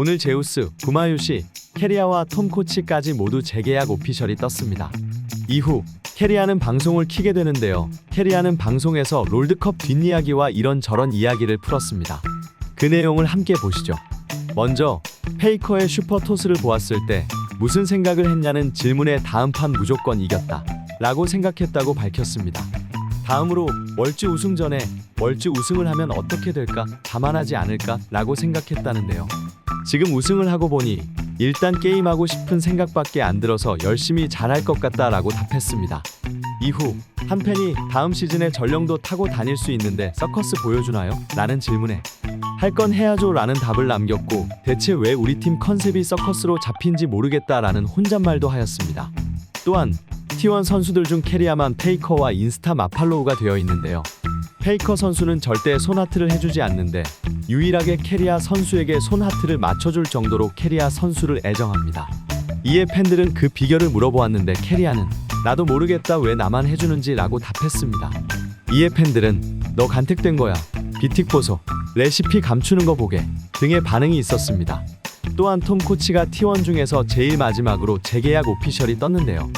오늘 제우스, 구마유시, 캐리아와 톰 코치까지 모두 재계약 오피셜이 떴습니다. 이후 캐리아는 방송을 키게 되는데요. 캐리아는 방송에서 롤드컵 뒷이야기와 이런저런 이야기를 풀었습니다. 그 내용을 함께 보시죠. 먼저 페이커의 슈퍼 토스를 보았을 때 무슨 생각을 했냐는 질문에 다음 판 무조건 이겼다 라고 생각했다고 밝혔습니다. 다음으로 월주 우승 전에 월주 우승을 하면 어떻게 될까 자만하지 않을까 라고 생각했다는데요. 지금 우승을 하고 보니 일단 게임하고 싶은 생각밖에 안 들어서 열심히 잘할 것 같다라고 답했습니다. 이후 한 팬이 다음 시즌에 전령도 타고 다닐 수 있는데 서커스 보여주나요? 라는 질문에 할 건 해야죠 라는 답을 남겼고 대체 왜 우리 팀 컨셉이 서커스로 잡힌지 모르겠다라는 혼잣말도 하였습니다. 또한 T1 선수들 중 캐리아만 페이커와 인스타 마팔로우가 되어 있는데요. 페이커 선수는 절대 손하트를 해주지 않는데 유일하게 캐리아 선수에게 손하트를 맞춰줄 정도로 캐리아 선수를 애정합니다. 이에 팬들은 그 비결을 물어보았는데 캐리아는 나도 모르겠다 왜 나만 해주는지 라고 답했습니다. 이에 팬들은 너 간택된 거야. 비틱 보소. 레시피 감추는 거 보게. 등의 반응이 있었습니다. 또한 톰 코치가 T1 중에서 제일 마지막으로 재계약 오피셜이 떴는데요.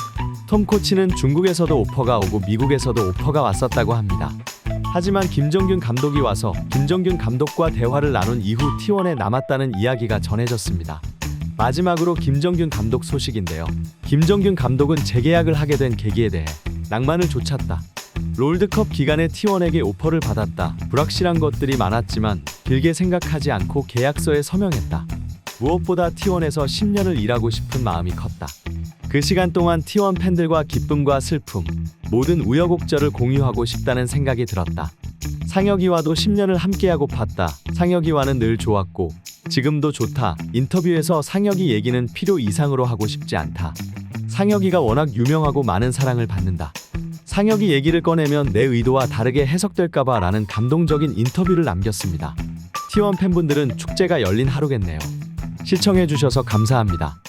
톰 코치는 중국에서도 오퍼가 오고 미국에서도 오퍼가 왔었다고 합니다. 하지만 김정균 감독이 와서 김정균 감독과 대화를 나눈 이후 T1에 남았다는 이야기가 전해졌습니다. 마지막으로 김정균 감독 소식인데요. 김정균 감독은 재계약을 하게 된 계기에 대해 낭만을 좇았다. 롤드컵 기간에 T1에게 오퍼를 받았다. 불확실한 것들이 많았지만 길게 생각하지 않고 계약서에 서명했다. 무엇보다 T1에서 10년을 일하고 싶은 마음이 컸다. 그 시간 동안 T1 팬들과 기쁨과 슬픔, 모든 우여곡절을 공유하고 싶다는 생각이 들었다. 상혁이와도 10년을 함께하고 팠다. 상혁이와는 늘 좋았고 지금도 좋다. 인터뷰에서 상혁이 얘기는 필요 이상으로 하고 싶지 않다. 상혁이가 워낙 유명하고 많은 사랑을 받는다. 상혁이 얘기를 꺼내면 내 의도와 다르게 해석될까봐 라는 감동적인 인터뷰를 남겼습니다. T1 팬분들은 축제가 열린 하루겠네요. 시청해주셔서 감사합니다.